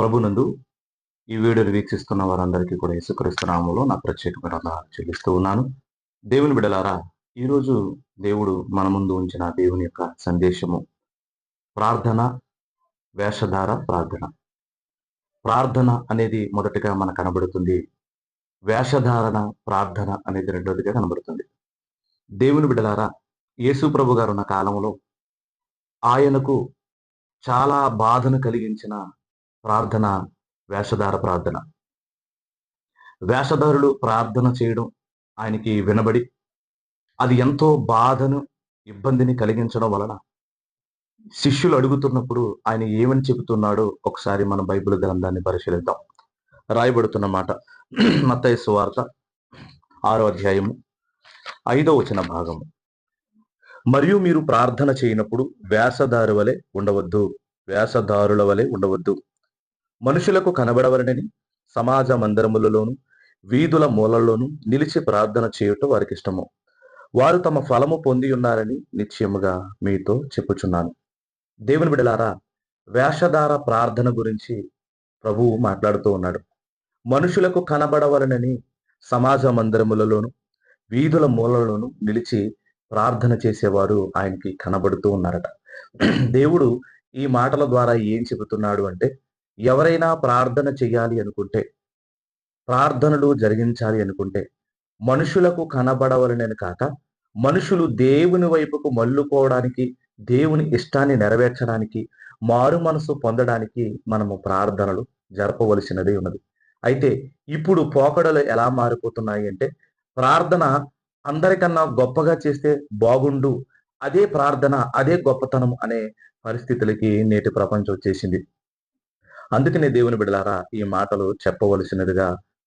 ప్రభునందు ఈ వీడియోని వీక్షిస్తున్న వారందరికీ కూడా యేసుక్రీస్తు నామంలో నా ప్రత్యేకమైన చెల్లిస్తూ ఉన్నాను. దేవుని బిడలారా ఈరోజు దేవుడు మన ముందు ఉంచిన దేవుని యొక్క సందేశము ప్రార్థన వేషధార ప్రార్థన. ప్రార్థన అనేది మొదటిగా మనకు కనబడుతుంది. వేషధారణ ప్రార్థన అనేది రెండోదిగా కనబడుతుంది. దేవుని బిడలారా యేసు ప్రభు గారు ఉన్న కాలంలో ఆయనకు చాలా బాధను కలిగించిన ప్రార్థన వేషధార ప్రార్థన. వేషధారులు ప్రార్థన చేయడం ఆయనకి వినబడి అది ఎంతో బాధను ఇబ్బందిని కలిగించడం వలన శిష్యులు అడుగుతున్నప్పుడు ఆయన ఏమని చెబుతున్నాడో ఒకసారి మన బైబిల్ గ్రంథాన్ని పరిశీలిద్దాం. రాయబడుతున్న మాట మత్తయసు వార్త ఆరో అధ్యాయము ఐదో వచన భాగము. మరియు మీరు ప్రార్థన చేయనప్పుడు వేషధారు వలె ఉండవద్దు వేషధారుల వలె ఉండవద్దు. మనుషులకు కనబడవలనని సమాజ మందిరములలోను వీధుల మూలల్లోనూ నిలిచి ప్రార్థన చేయుట వారికి ఇష్టము. వారు తమ ఫలము పొంది ఉన్నారని నిశ్చయముగా మీతో చెప్పుచున్నాను. దేవుని బిడలారా వేషధార ప్రార్థన గురించి ప్రభువు మాట్లాడుతూ ఉన్నాడు. మనుషులకు కనబడవలనని సమాజ మందిరములలోను వీధుల మూలలోను నిలిచి ప్రార్థన చేసేవారు ఆయనకి కనబడుతూ ఉన్నారట. దేవుడు ఈ మాటల ద్వారా ఏం చెబుతున్నాడు అంటే ఎవరైనా ప్రార్థన చేయాలి అనుకుంటే ప్రార్థనలు జరిగించాలి అనుకుంటే మనుషులకు కనబడవలనని కాక మనుషులు దేవుని వైపుకు మల్లుకోవడానికి దేవుని ఇష్టాన్ని నెరవేర్చడానికి మారు మనసు పొందడానికి మనము ప్రార్థనలు జరపవలసినదే ఉన్నది. అయితే ఇప్పుడు పోకడలు ఎలా మారిపోతున్నాయి అంటే ప్రార్థన అందరికన్నా గొప్పగా చేస్తే బాగుండు అదే ప్రార్థన అదే గొప్పతనం అనే పరిస్థితులకి నేటి ప్రపంచం వచ్చేసింది. అందుకనే దేవుని బిడలారా ఈ మాటలు చెప్పవలసినదిగా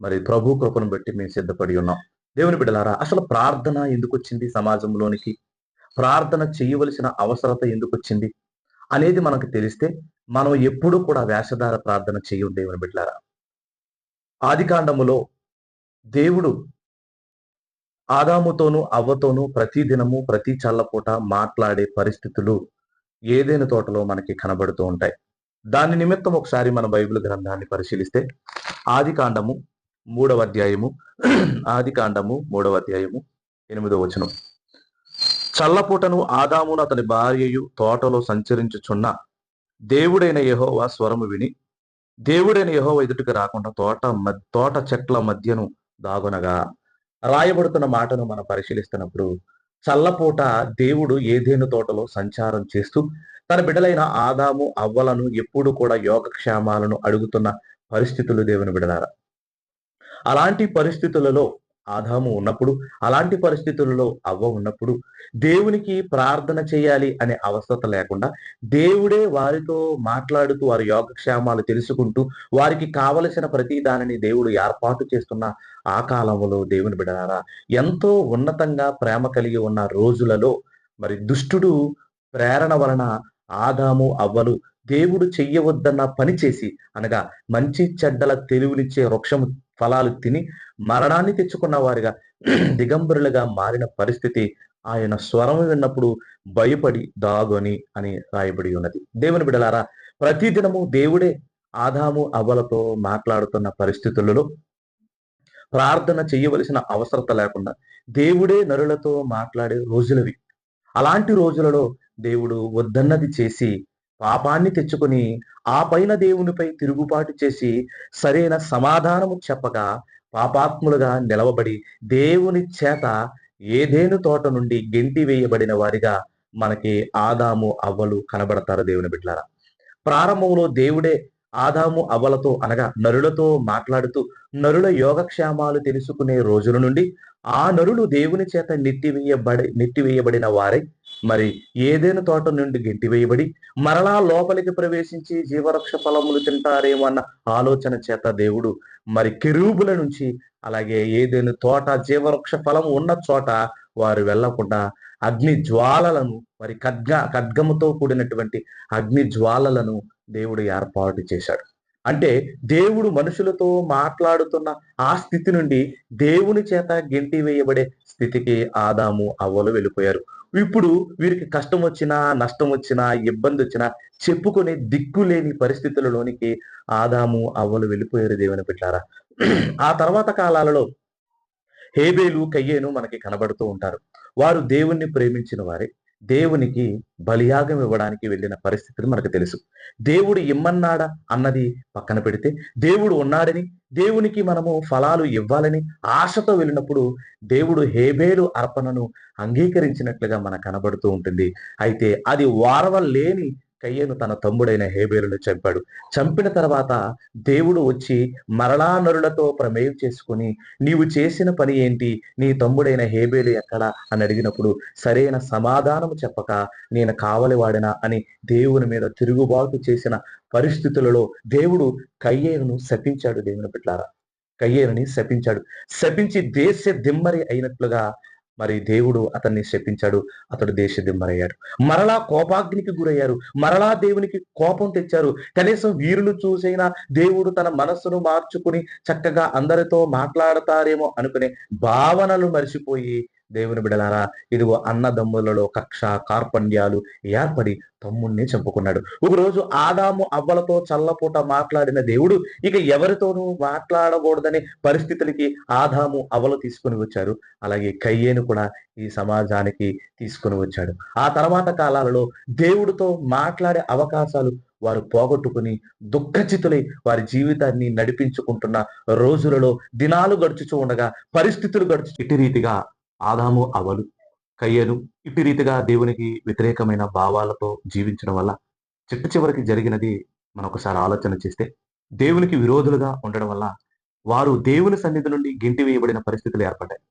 మరి ప్రభు కృపను బట్టి మేము సిద్ధపడి ఉన్నాం. దేవుని బిడలారా అసలు ప్రార్థన ఎందుకు వచ్చింది సమాజంలోనికి? ప్రార్థన చేయవలసిన అవసరత ఎందుకు వచ్చింది అనేది మనకు తెలిస్తే మనం ఎప్పుడూ కూడా వేషధార ప్రార్థన చేయం దేవుని బిడ్డలారా ఆదికాండములో దేవుడు ఆదాముతోనూ అవ్వతోనూ ప్రతి దినము ప్రతి చల్లపూట మాట్లాడే పరిస్థితులు ఏదైనా తోటలో మనకి కనబడుతూ ఉంటాయి. దాని నిమిత్తం ఒకసారి మన బైబిల్ గ్రంథాన్ని పరిశీలిస్తే ఆది కాండము మూడవ అధ్యాయము ఆది కాండము మూడవ అధ్యాయము ఎనిమిదవ వచనం. చల్లపూటను ఆదామును అతని భార్యయు తోటలో సంచరించుచున్న దేవుడైన యహోవ స్వరము విని దేవుడైన యహోవ ఎదుటికి రాకుండా తోట తోట చెట్ల మధ్యను దాగునగా. రాయబడుతున్న మాటను మనం పరిశీలిస్తున్నప్పుడు చల్లపూట దేవుడు ఏదేను తోటలో సంచారం చేస్తూ తన బిడ్డలైన ఆదాము అవ్వలను ఎప్పుడు కూడా యోగక్షేమాలను అడుగుతున్న పరిస్థితులు దేవుని బిడలారా. అలాంటి పరిస్థితులలో ఆదాము ఉన్నప్పుడు అలాంటి పరిస్థితులలో అవ్వ ఉన్నప్పుడు దేవునికి ప్రార్థన చేయాలి అనే అవసరత లేకుండా దేవుడే వారితో మాట్లాడుతూ వారి యోగక్షేమాలు తెలుసుకుంటూ వారికి కావలసిన ప్రతి దానిని దేవుడు ఏర్పాటు చేస్తున్న ఆ కాలంలో దేవుని బిడలారా ఎంతో ఉన్నతంగా ప్రేమ కలిగి ఉన్న రోజులలో మరి దుష్టుడు ప్రేరణ వలన ఆదాము అవ్వలు దేవుడు చెయ్యవద్దన్న పని చేసి అనగా మంచి చెడ్డల తెలివినిచ్చే వృక్షము ఫలాలు తిని మరణాన్ని తెచ్చుకున్న వారిగా దిగంబరులుగా మారిన పరిస్థితి ఆయన స్వరం విన్నప్పుడు భయపడి దాగొని అని రాయబడి ఉన్నది. దేవుని బిడలారా ప్రతిదినము దేవుడే ఆదాము అవ్వలతో మాట్లాడుతున్న పరిస్థితులలో ప్రార్థన చేయవలసిన అవసరత లేకుండా దేవుడే నరులతో మాట్లాడే రోజులవి. అలాంటి రోజులలో దేవుడు వద్దన్నది చేసి పాపాన్ని తెచ్చుకొని ఆ పైన దేవునిపై తిరుగుబాటు చేసి సరైన సమాధానము చెప్పగా పాపాత్ములుగా నిలవబడి దేవుని చేత ఏదేను తోట నుండి గెంటి వేయబడిన వారిగా మనకి ఆదాము అవ్వలు కనబడతారు దేవుని బిడ్డలారా ప్రారంభంలో దేవుడే ఆదాము అవ్వలతో అనగా నరులతో మాట్లాడుతూ నరుల యోగక్షేమాలు తెలుసుకునే రోజుల నుండి ఆ నరులు దేవుని చేత నెట్టివేయబడి నెట్టివేయబడిన వారై మరి ఏదైనా తోట నుండి గెంటివేయబడి మరలా లోపలికి ప్రవేశించి జీవరక్ష ఫలములు తింటారేమో అన్న ఆలోచన చేత దేవుడు మరి కెరూబుల నుంచి అలాగే ఏదైనా తోట జీవవృక్ష ఫలం ఉన్న చోట వారు వెళ్ళకుండా అగ్ని జ్వాలలను మరి ఖడ్గ ఖడ్గముతో కూడినటువంటి అగ్ని జ్వాలలను దేవుడు ఏర్పాటు చేశాడు. అంటే దేవుడు మనుషులతో మాట్లాడుతున్న ఆ స్థితి నుండి దేవుని చేత గెంటి వేయబడే స్థితికి ఆదాము అవ్వలు వెళ్ళిపోయారు. ఇప్పుడు వీరికి కష్టం వచ్చినా నష్టం వచ్చినా ఇబ్బంది వచ్చినా చెప్పుకునే దిక్కు లేని పరిస్థితులలోనికి ఆదాము అవ్వలు వెళ్ళిపోయారు దేవుని పెట్టారా ఆ తర్వాత కాలాలలో హేబేలు కయ్యేను మనకి కనబడుతూ ఉంటారు. వారు దేవుణ్ణి ప్రేమించిన వారే. దేవునికి బలియాగం ఇవ్వడానికి వెళ్ళిన పరిస్థితులు మనకు తెలుసు. దేవుడు ఇమ్మన్నాడా అన్నది పక్కన పెడితే దేవుడు ఉన్నాడని దేవునికి మనము ఫలాలు ఇవ్వాలని ఆశతో వెళ్ళినప్పుడు దేవుడు హేబేలు అర్పణను అంగీకరించినట్లుగా మనకు కనబడుతూ ఉంటుంది. అయితే అది వారవలేని కయ్యను తన తమ్ముడైన హేబేలును చంపాడు. చంపిన తర్వాత దేవుడు వచ్చి మరలా నరులతో ప్రమేయం చేసుకుని నీవు చేసిన పని ఏంటి? నీ తమ్ముడైన హేబేలు ఎక్కడా? అని అడిగినప్పుడు సరైన సమాధానం చెప్పక నేను కావలివాడినా? అని దేవుని మీద తిరుగుబాటు చేసిన పరిస్థితులలో దేవుడు కయ్యేను శపించాడు దేవుని బిడ్డారా. కయ్యేనుని శపించాడు. శపించి దేశ దిమ్మరి అయినట్లుగా మరి దేవుడు అతన్ని శపించాడు అతడు దేశదిమ్మరయ్యాడు మరలా కోపాగ్నికి గురయ్యారు మరలా దేవునికి కోపం తెచ్చారు. కనీసం వీరులు చూసైనా దేవుడు తన మనస్సును మార్చుకుని చక్కగా అందరితో మాట్లాడతారేమో అనుకునే భావనలు మరిచిపోయి దేవుని బిడలారా ఇదిగో అన్నదమ్ములలో కక్ష కార్పణ్యాలు ఏర్పడి తమ్ముణ్ణి చంపుకున్నాడు. ఒకరోజు ఆదాము అవ్వలతో చల్లపూట మాట్లాడిన దేవుడు ఇక ఎవరితోనూ మాట్లాడకూడదనే పరిస్థితులకి ఆదాము అవ్వలు తీసుకుని వచ్చారు. అలాగే కయ్యేను కూడా ఈ సమాజానికి తీసుకుని వచ్చాడు. ఆ తర్వాత కాలాలలో దేవుడితో మాట్లాడే అవకాశాలు వారు పోగొట్టుకుని దుఃఖచితులై వారి జీవితాన్ని నడిపించుకుంటున్న రోజులలో దినాలు గడుచుచూ ఉండగా పరిస్థితులు గడుచు ఇటు రీతిగా ఆదాము అవలు కయ్యను ఇట్టి రీతిగా దేవునికి వ్యతిరేకమైన భావాలతో జీవించడం వల్ల చిట్ట చివరికి జరిగినది మనం ఒకసారి ఆలోచన చేస్తే దేవునికి విరోధులుగా ఉండడం వల్ల వారు దేవుని సన్నిధి నుండి గింటి వేయబడిన పరిస్థితులు ఏర్పడ్డాయి.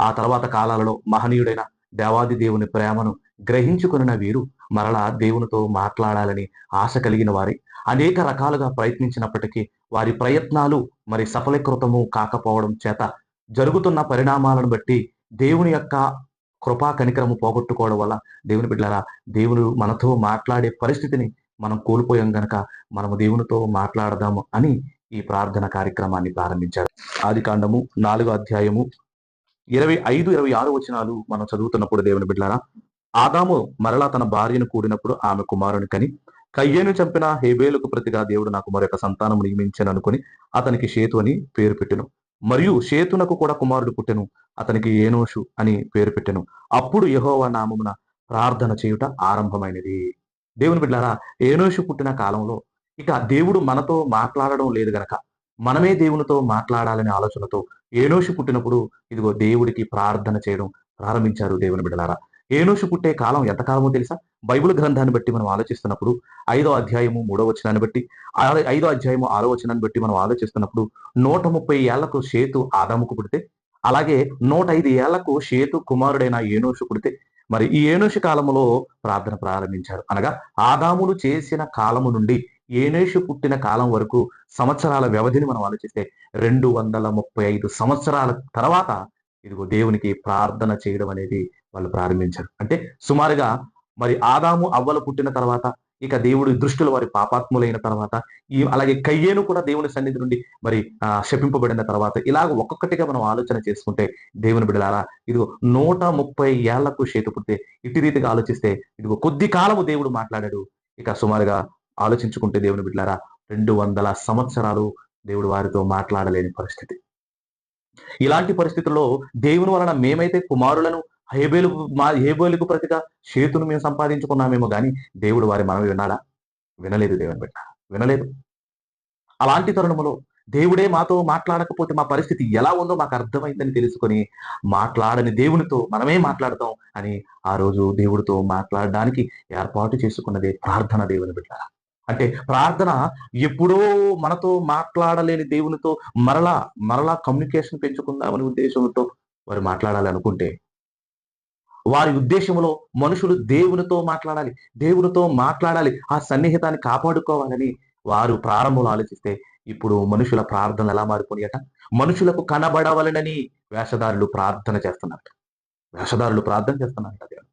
ఆ తర్వాత కాలాలలో మహనీయుడైన దేవాది దేవుని ప్రేమను గ్రహించుకున్న వీరు మరలా దేవునితో మాట్లాడాలని ఆశ కలిగిన వారి అనేక రకాలుగా ప్రయత్నించినప్పటికీ వారి ప్రయత్నాలు మరి సఫలీకృతము కాకపోవడం చేత జరుగుతున్న పరిణామాలను బట్టి దేవుని యొక్క కృపా కనికరము పోగొట్టుకోవడం వల్ల దేవుని బిడ్డలారా దేవుడు మనతో మాట్లాడే పరిస్థితిని మనం కోల్పోయాం గనక మనము దేవునితో మాట్లాడదాము అని ఈ ప్రార్థన కార్యక్రమాన్ని ప్రారంభించారు ఆది కాండము నాలుగో అధ్యాయము ఇరవై ఐదు ఇరవై ఆరు వచనాలు మనం చదువుతున్నప్పుడు దేవుని బిడ్డలారా ఆదాము మరలా తన భార్యను కూడినప్పుడు ఆమె కుమారుని కని కయ్యేను చంపిన హేబేలకు ప్రతిగా దేవుడు నాకు మరొక సంతానం నియమించాను అనుకుని అతనికి షేతు అని పేరు పెట్టును. మరియు షేతునకు కూడా కుమారుడు పుట్టెను అతనికి ఏనోషు అని పేరు పెట్టెను. అప్పుడు యహోవ నామమున ప్రార్థన చేయుట ఆరంభమైనది. దేవుని బిడ్డారా ఏనోషు పుట్టిన కాలంలో ఇక దేవుడు మనతో మాట్లాడడం లేదు గనక మనమే దేవునితో మాట్లాడాలనే ఆలోచనతో ఏనోషు పుట్టినప్పుడు ఇదిగో దేవుడికి ప్రార్థన చేయడం ప్రారంభించారు దేవుని బిడ్డలారా. ఏనోషు పుట్టే కాలం ఎంతకాలమో తెలుసా? బైబిల్ గ్రంథాన్ని బట్టి మనం ఆలోచిస్తున్నప్పుడు ఐదో అధ్యాయము మూడో వచనాన్ని బట్టి ఐదో అధ్యాయము ఆరో వచనాన్ని బట్టి మనం ఆలోచిస్తున్నప్పుడు నూట ముప్పై ఏళ్ళకు షేతు ఆదాముకు పుడితే అలాగే నూట ఐదు ఏళ్ళకు షేతు కుమారుడైన ఏనోషు పుడితే మరి ఈ ఏనోషు కాలములో ప్రార్థన ప్రారంభించారు. అనగా ఆదాములు చేసిన కాలము నుండి ఏనేషు పుట్టిన కాలం వరకు సంవత్సరాల వ్యవధిని మనం ఆలోచిస్తే రెండు వందల ముప్పై ఐదు సంవత్సరాల తర్వాత ఇదిగో దేవునికి ప్రార్థన చేయడం అనేది వాళ్ళు ప్రారంభించారు. అంటే సుమారుగా మరి ఆదాము అవ్వలు పుట్టిన తర్వాత ఇక దేవుడి దృష్టిలో వారి పాపాత్ములైన తర్వాత ఈ అలాగే కయ్యేను కూడా దేవుని సన్నిధి నుండి మరి ఆ, శపింపబడిన తర్వాత ఇలాగ ఒక్కొక్కటిగా మనం ఆలోచన చేసుకుంటే దేవుని బిడలారా ఇదిగో నూట ముప్పై ఏళ్ళకు చేతి పుడితే ఇటు రీతిగా ఆలోచిస్తే ఇదిగో కొద్ది కాలము దేవుడు మాట్లాడాడు. ఇక సుమారుగా ఆలోచించుకుంటే దేవుని బిడ్డలారా రెండు వందల సంవత్సరాలు దేవుడు వారితో మాట్లాడలేని పరిస్థితి. ఇలాంటి పరిస్థితుల్లో దేవుని వలన మేమైతే కుమారులను హేబేలు మా హేబేలుకు ప్రతిగా చేతును మేము సంపాదించుకున్నామేమో కానీ దేవుడు వారి మనవి విన్నాడా? వినలేదు దేవుని బిడ్డ. వినలేదు. అలాంటి తరుణములో దేవుడే మాతో మాట్లాడకపోతే మా పరిస్థితి ఎలా ఉందో మాకు అర్థమైందని తెలుసుకొని మాట్లాడని దేవునితో మనమే మాట్లాడతాం అని ఆ రోజు దేవుడితో మాట్లాడడానికి ఏర్పాటు చేసుకున్నదే ప్రార్థన దేవుని బిడ్డ. అంటే ప్రార్థన ఎప్పుడో మనతో మాట్లాడలేని దేవునితో మరలా మరలా కమ్యూనికేషన్ పెంచుకుందామని ఉద్దేశంతో వారు మాట్లాడాలి అనుకుంటే వారి ఉద్దేశంలో మనుషులు దేవునితో మాట్లాడాలి దేవునితో మాట్లాడాలి ఆ సన్నిహితాన్ని కాపాడుకోవాలని వారు ప్రారంభంలో ఆలోచిస్తే ఇప్పుడు మనుషుల ప్రార్థన ఎలా మారిపోయాట మనుషులకు కనబడవలనని వేషధారులు ప్రార్థన చేస్తున్నారు వేషధారులు ప్రార్థన చేస్తున్నారు దేవుడు.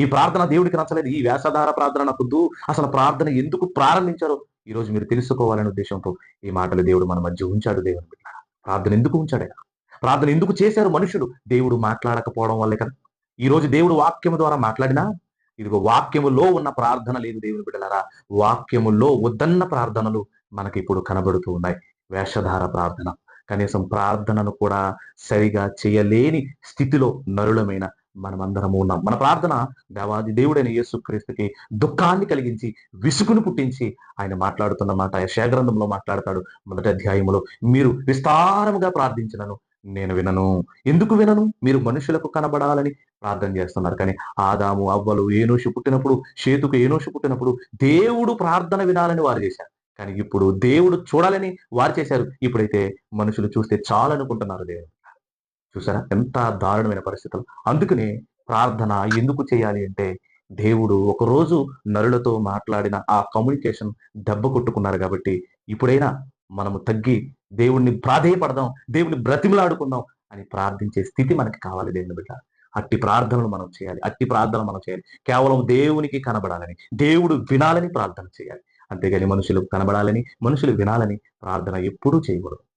ఈ ప్రార్థన దేవుడికి నచ్చలేదు. ఈ వేషధార ప్రార్థన నాకొద్దు. అసలు ప్రార్థన ఎందుకు ప్రారంభించారో ఈ రోజు మీరు తెలుసుకోవాలనే ఉద్దేశంతో ఈ మాటలు దేవుడు మన మధ్య ఉంచాడు దేవుని బిడ్డ. ప్రార్థన ఎందుకు ఉంచాడు ప్రార్థన ఎందుకు చేశారు మనుషులు? దేవుడు మాట్లాడకపోవడం వల్లే కదా. ఈ రోజు దేవుడు వాక్యము ద్వారా మాట్లాడినా ఇదిగో వాక్యములో ఉన్న ప్రార్థన లేదు దేవుని బిడ్డలారా. వాక్యములో వద్దన్న ప్రార్థనలు మనకి ఇప్పుడు కనబడుతూ ఉన్నాయి. వేషధార ప్రార్థన. కనీసం ప్రార్థనను కూడా సరిగా చేయలేని స్థితిలో నరులమైన మనమందరము ఉన్నాం. మన ప్రార్థన దేవాది దేవుడైన యేసుక్రీస్తుకి దుఃఖాన్ని కలిగించి విసుగును పుట్టించి ఆయన మాట్లాడుతున్న మాట యశాగ్రంథంలో మాట్లాడతాడు. మొదటి అధ్యాయంలో మీరు విస్తారముగా ప్రార్థించినను నేను వినను. ఎందుకు వినను? మీరు మనుషులకు కనబడాలని ప్రార్థన చేస్తున్నారు. కానీ ఆదాము అవ్వలు ఏనోషు పుట్టినప్పుడు చేతుకు ఏనోషు పుట్టినప్పుడు దేవుడు ప్రార్థన వినాలని వారు చేశారు. కానీ ఇప్పుడు దేవుడు చూడాలని వారు చేశారు. ఇప్పుడైతే మనుషులు చూస్తే చాలనుకుంటున్నారు దేవుడు. చూసారా? ఎంత దారుణమైన పరిస్థితులు. అందుకనే ప్రార్థన ఎందుకు చేయాలి అంటే దేవుడు ఒకరోజు నరులతో మాట్లాడిన ఆ కమ్యూనికేషన్ దెబ్బ కొట్టుకున్నారు కాబట్టి ఇప్పుడైనా మనము తగ్గి దేవుణ్ణి ప్రాధేయపడదాం దేవుని బ్రతిమలాడుకుందాం అని ప్రార్థించే స్థితి మనకి కావాలి దేవుని బిడ్డ. అట్టి ప్రార్థనలు మనం చేయాలి అట్టి ప్రార్థన మనం చేయాలి. కేవలం దేవునికి కనబడాలని దేవుడు వినాలని ప్రార్థన చేయాలి. అంతేగాని మనుషులు కనబడాలని మనుషులు వినాలని ప్రార్థన ఎప్పుడూ చేయకూడదు.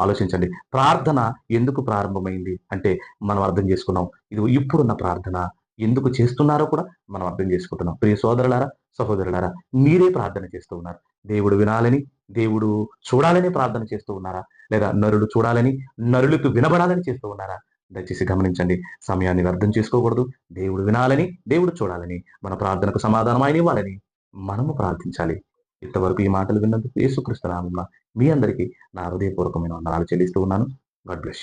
ఆలోచించండి. ప్రార్థన ఎందుకు ప్రారంభమైంది? అంటే మనం అర్థం చేసుకున్నాం ఇది ఇప్పుడున్న ప్రార్థన. ఎందుకు చేస్తున్నారో కూడా మనం అర్థం చేసుకుంటున్నాం. ప్రియ సోదరులారా సహోదరులారా మీరే ప్రార్థన చేస్తూ ఉన్నారు. దేవుడు వినాలని దేవుడు చూడాలని ప్రార్థన చేస్తూ ఉన్నారా? లేదా నరుడు చూడాలని నరులకు వినబడాలని చేస్తూ ఉన్నారా? దయచేసి గమనించండి. సమయాన్ని వ్యర్థం చేసుకోకూడదు. దేవుడు వినాలని దేవుడు చూడాలని మన ప్రార్థనకు సమాధానం ఆయన ఇవ్వాలని మనము ప్రార్థించాలి. ఇంతవరకు ఈ మాటలు విన్నందుకు యేసుక్రీస్తు నామమున మీ అందరికీ నా హృదయపూర్వకమైన వందనాలు చెల్లిస్తూ ఉన్నాను. God bless